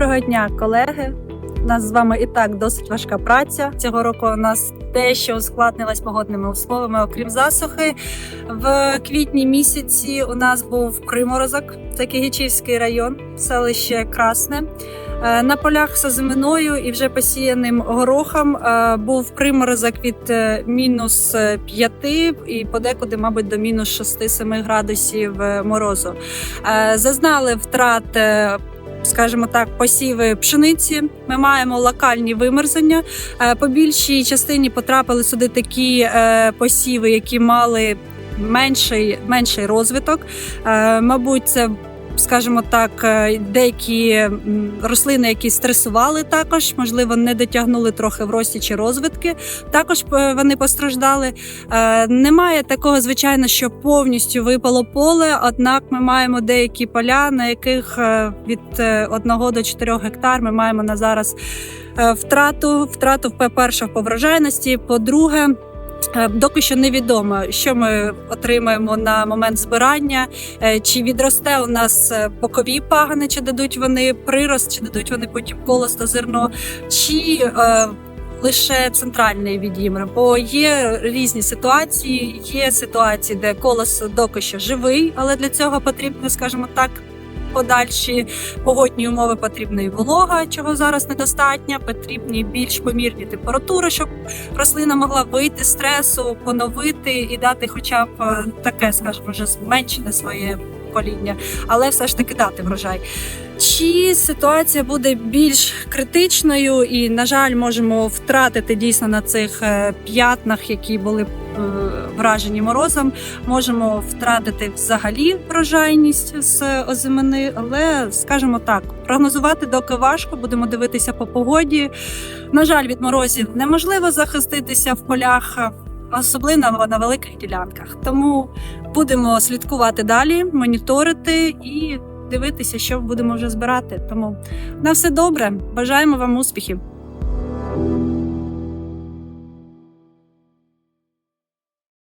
Доброго дня, колеги. У нас з вами і так досить важка праця. Цього року у нас дещо ускладнилась погодними умовами, окрім засухи. В квітні місяці у нас був приморозок, це Кигичівський район, селище Красне. Е, На полях з озиминою і вже посіяним горохом е, був приморозок від е, мінус 5 і подекуди, мабуть, до мінус 6-7 градусів морозу. Зазнали втрат. Скажімо так, посіви пшениці. Ми маємо локальні вимерзання. Е, По більшій частині потрапили сюди такі е, посіви, які мали менший, менший розвиток. Е, Мабуть, це. Скажімо так, е, деякі рослини, які стресували, також можливо не дотягнули трохи в рості чи розвитки. Також е, вони постраждали. Е, Немає такого, звичайно, що повністю випало поле. Однак ми маємо деякі поля, на яких від 1 до 4 гектар ми маємо на зараз втрату. Втрату по-перше, по врожайності. По-друге, е, доки що невідомо, що ми отримаємо на момент збирання, е, чи відросте у нас е, бокові пагани, чи дадуть вони прирост, чи дадуть вони потім колос та зерно, чи е, лише центральний відімр, бо є різні ситуації. Є ситуації, де колос доки що живий, але для цього потрібно, скажімо так. Подальші погодні умови потрібна і волога, чого зараз недостатньо. Потрібні більш помірні температури, щоб рослина могла вийти з стресу, поновити і дати, хоча б е, таке, скажімо, вже зменшене своє поління, але все ж таки дати врожай. Чи ситуація буде більш критичною, і, на жаль, можемо втратити дійсно на цих е, п'ятнах, які були е, вражені морозом, можемо втратити взагалі врожайність з озимини, але скажімо так, прогнозувати доки важко, будемо дивитися по погоді. На жаль, від морозів неможливо захиститися в полях. Особливо на великих ділянках, тому будемо слідкувати далі, моніторити і дивитися, що будемо вже збирати. Тому на все добре. Бажаємо вам успіхів.